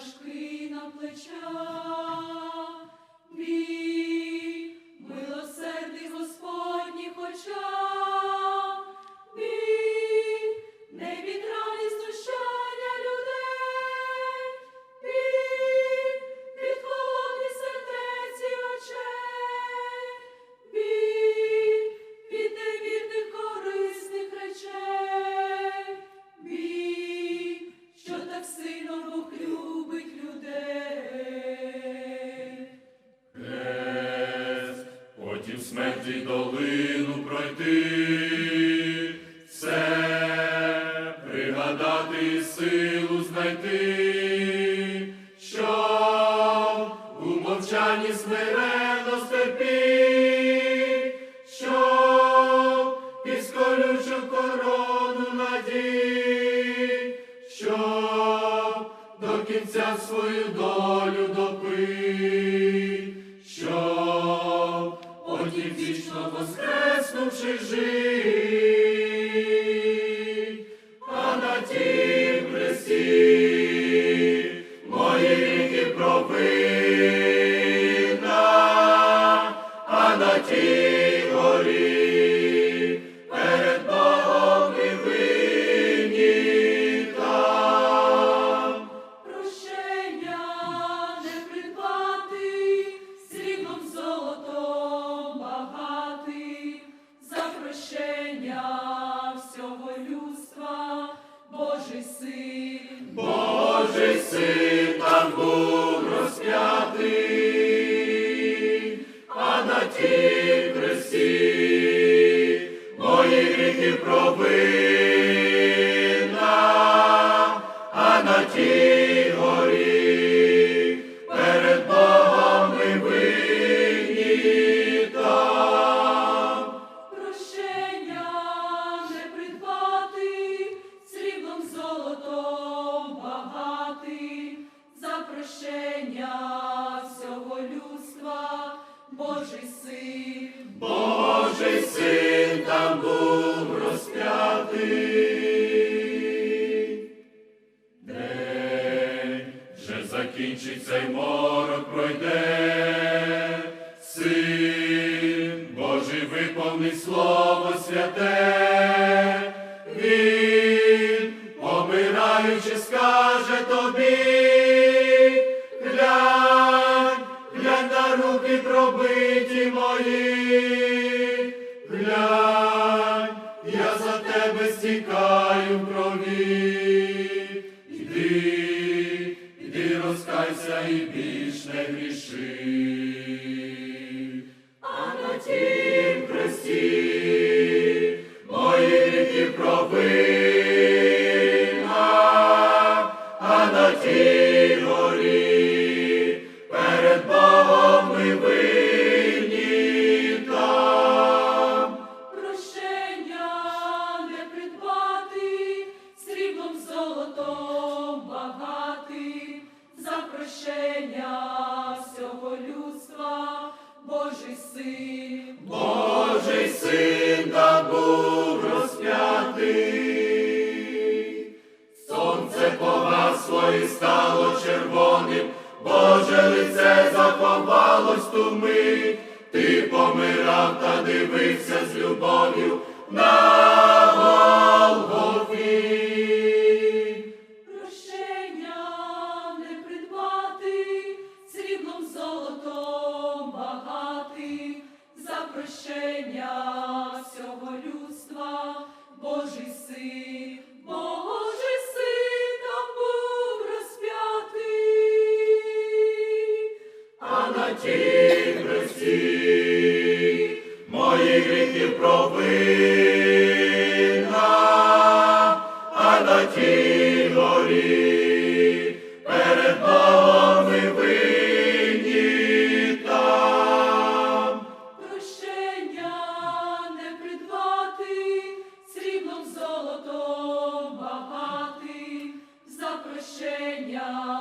важкий на плечах, смерті долину пройти, все пригадати силу знайти, що у мовчанні смиренно стерпі, що із колючу корону надій, що до кінця свою долю допий, жив, а на тім хресті мої гріхи провина, а на тій прощення всього людства, Божий син. Божий син там був розп'ятий, а на тім хресті мої гріхи провина, а Син там був розп'ятий. День вже закінчиться й морок пройде. Син Божий виповнить слово святе. Стікаю в крові. Іди, іди, розкайся і більш не гріши. А на тім хресті мої гріхи провина, а на тій горі перед Богом ми винні всього Божий син. Божий син там був розп'ятий. Сонце погасло і стало червоним, Боже лице заховалось ту мить. Ти помирав та дивився прощення всього людства, Божий син, Божий син там був розп'ятий, а на тій хресті мої гріхи провина, а на тій Yeah.